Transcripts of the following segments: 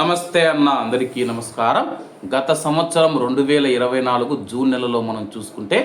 నమస్తే అన్న అందరికీ నమస్కారం. గత సంవత్సరం రెండు వేల ఇరవై నాలుగు జూన్ నెలలో మనం చూసుకుంటే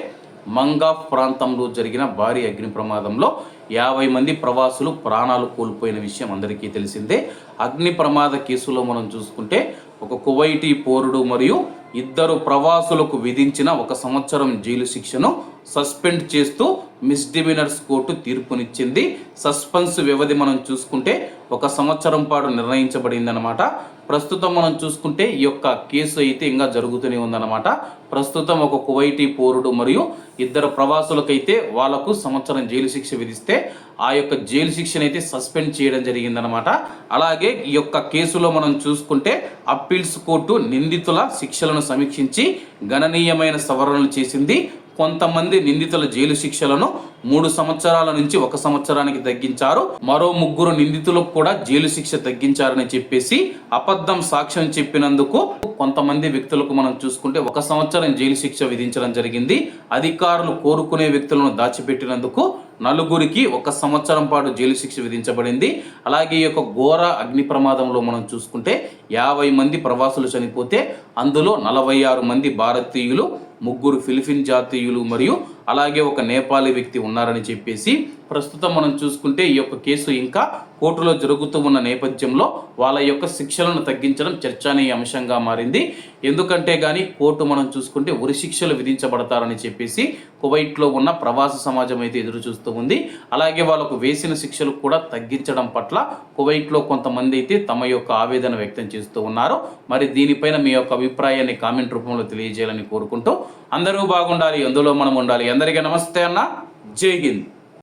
మంగాఫ్ ప్రాంతంలో జరిగిన భారీ అగ్ని ప్రమాదంలో యాభై మంది ప్రవాసులు ప్రాణాలు కోల్పోయిన విషయం అందరికీ తెలిసిందే. అగ్ని ప్రమాద కేసులో మనం చూసుకుంటే ఒక కువైటీ పోరుడు మరియు ఇద్దరు ప్రవాసులకు విధించిన ఒక సంవత్సరం జైలు శిక్షను సస్పెండ్ చేస్తూ మిస్డిమినర్స్ కోర్టు తీర్పునిచ్చింది. సస్పెన్స్ వ్యవధి మనం చూసుకుంటే ఒక సంవత్సరం పాటు నిర్ణయించబడిందనమాట ప్రస్తుతం మనం చూసుకుంటే ఈ యొక్క కేసు అయితే ఇంకా జరుగుతూనే ఉందన్నమాట. ప్రస్తుతం ఒక కువైటీ పౌరుడు మరియు ఇద్దరు ప్రవాసులకైతే వాళ్ళకు సంవత్సరం జైలు శిక్ష విధిస్తే ఆ యొక్క జైలు శిక్షను అయితే సస్పెండ్ చేయడం జరిగిందనమాట అలాగే ఈ యొక్క కేసులో మనం చూసుకుంటే అప్పీల్స్ కోర్టు నిందితుల శిక్షలను సమీక్షించి గణనీయమైన సవరణలు చేసింది. కొంతమంది నిందితుల జైలు శిక్షలను మూడు సంవత్సరాల నుంచి ఒక సంవత్సరానికి తగ్గించారు. మరో ముగ్గురు నిందితులకు కూడా జైలు శిక్ష తగ్గించారని చెప్పేసి అబద్ధం సాక్ష్యం చెప్పినందుకు కొంతమంది వ్యక్తులకు మనం చూసుకుంటే ఒక సంవత్సరం జైలు శిక్ష విధించడం జరిగింది. అధికారులు కోరుకునే వ్యక్తులను దాచిపెట్టినందుకు నలుగురికి ఒక సంవత్సరం పాటు జైలు శిక్ష విధించబడింది. అలాగే ఈ యొక్క ఘోర అగ్ని ప్రమాదంలో మనం చూసుకుంటే యాభై మంది ప్రవాసులు చనిపోతే అందులో నలభై ఆరు మంది భారతీయులు ముగ్గురు ఫిలిపిన్ జాతీయులు మరియు అలాగే ఒక నేపాలీ వ్యక్తి ఉన్నారని చెప్పేసి ప్రస్తుతం మనం చూసుకుంటే ఈ యొక్క కేసు ఇంకా కోర్టులో జరుగుతూ ఉన్న నేపథ్యంలో వాళ్ళ యొక్క శిక్షలను తగ్గించడం చర్చనీయ అంశంగా మారింది. ఎందుకంటే కానీ కోర్టు మనం చూసుకుంటే ఉరి శిక్షలు విధించబడతారని చెప్పేసి కువైట్లో ఉన్న ప్రవాస సమాజం అయితే ఎదురు చూస్తూ ఉంది. అలాగే వాళ్ళకు వేసిన శిక్షలు కూడా తగ్గించడం పట్ల కువైట్లో కొంతమంది అయితే తమ యొక్క ఆవేదన వ్యక్తం చేస్తూ ఉన్నారు. మరి దీనిపైన మీ యొక్క అభిప్రాయాన్ని కామెంట్ రూపంలో తెలియజేయాలని కోరుకుంటూ అందరూ బాగుండాలి అందులో మనం ఉండాలి. అందరికీ నమస్తే అన్న. జై హింద్.